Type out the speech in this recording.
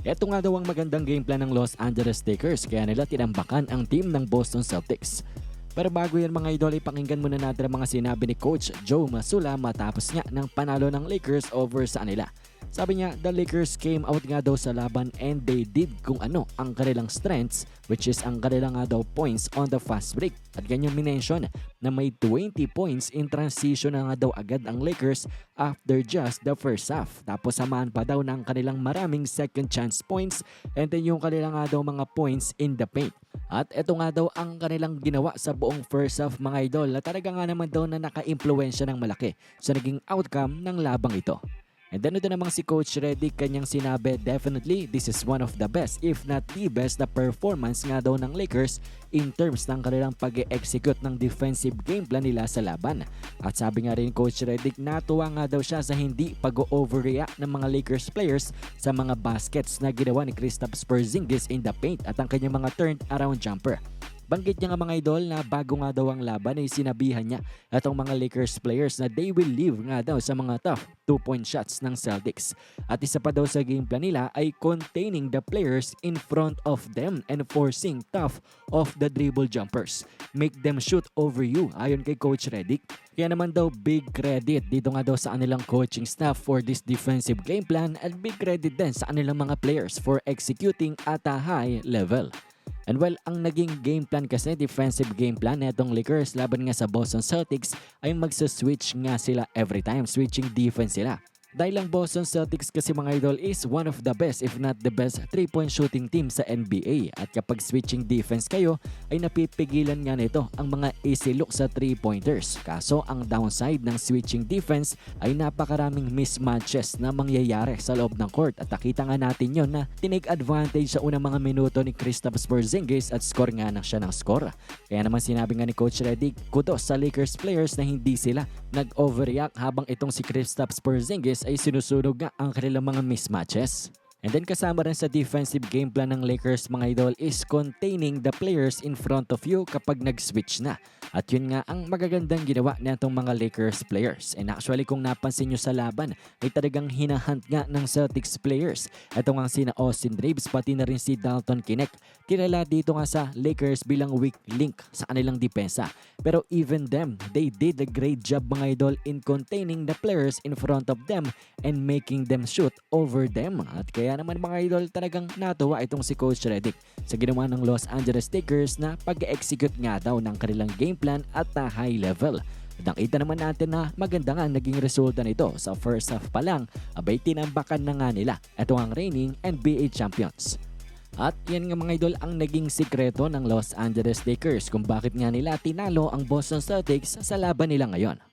Ito nga daw ang magandang game plan ng Los Angeles Lakers kaya nila tinambakan ang team ng Boston Celtics. Pero bago yan mga idol, ipakinggan muna natin ang mga sinabi ni Coach Joe Masula matapos nga ng panalo ng Lakers over sa kanila. Sabi niya, the Lakers came out nga daw sa laban and they did kung ano ang kanilang strengths which is ang kanilang nga daw points on the fast break. At ganyan minention na may 20 points in transition na nga daw agad ang Lakers after just the first half. Tapos samahan pa daw ng kanilang maraming second chance points and then yung kanilang nga daw mga points in the paint. At ito nga daw ang kanilang ginawa sa buong first half mga idol na talaga nga naman daw na naka-impluensya ng malaki sa naging outcome ng labang ito. And then ito namang si Coach Reddick kanyang sinabi, definitely this is one of the best if not the best na performance nga daw ng Lakers in terms ng kanilang pag execute ng defensive game plan nila sa laban. At sabi nga rin Coach Reddick, natuwa nga daw siya sa hindi pag-overreact ng mga Lakers players sa mga baskets na ginawa ni Kristaps Porzingis in the paint at ang kanyang mga turned around jumper. Banggit niya nga mga idol na bago nga daw ang laban ay sinabihan niya atong mga Lakers players na they will live nga daw sa mga tough two-point shots ng Celtics. At isa pa daw sa game plan nila ay containing the players in front of them and forcing tough off the dribble jumpers. Make them shoot over you ayon kay Coach Reddick. Kaya naman daw big credit dito nga daw sa kanilang coaching staff for this defensive game plan at big credit din sa kanilang mga players for executing at a high level. And well, ang naging game plan kasi, defensive game plan netong Lakers laban nga sa Boston Celtics ay magsa-switch nga sila every time, switching defense sila. Dahil ang Boston Celtics kasi mga idol is one of the best if not the best 3-point shooting team sa NBA at kapag switching defense kayo ay napipigilan nga nito ang mga easy look sa 3-pointers. Kaso ang downside ng switching defense ay napakaraming mismatches na mangyayari sa loob ng court at nakita nga natin yon na tinake advantage sa unang mga minuto ni Kristaps Porzingis at score nga na siya ng score. Kaya naman sinabi nga ni Coach Reddick, kudos sa Lakers players na hindi sila nag-overreact habang itong si Kristaps Porzingis ay sinusunog nga ang kanilang mga mismatches. And then kasama rin sa defensive game plan ng Lakers mga idol is containing the players in front of you kapag nag-switch na. At yun nga ang magagandang ginawa nitong mga Lakers players. And actually kung napansin nyo sa laban ay talagang hinahunt nga ng Celtics players. Ito nga sina Austin Reeves pati na rin si Dalton Kinect. Kilala dito nga sa Lakers bilang weak link sa kanilang depensa. Pero even them, they did a great job mga idol in containing the players in front of them and making them shoot over them. At kaya naman mga idol talagang natuwa itong si Coach Reddick sa ginawa ng Los Angeles Lakers na pag-execute nga daw ng kanilang game plan at na high level. Nakita naman natin na maganda nga naging resulta nito sa first half pa lang abay tinambakan na nga nila ito ang reigning NBA champions. At yan nga mga idol ang naging sikreto ng Los Angeles Lakers kung bakit nga nila tinalo ang Boston Celtics sa laban nila ngayon.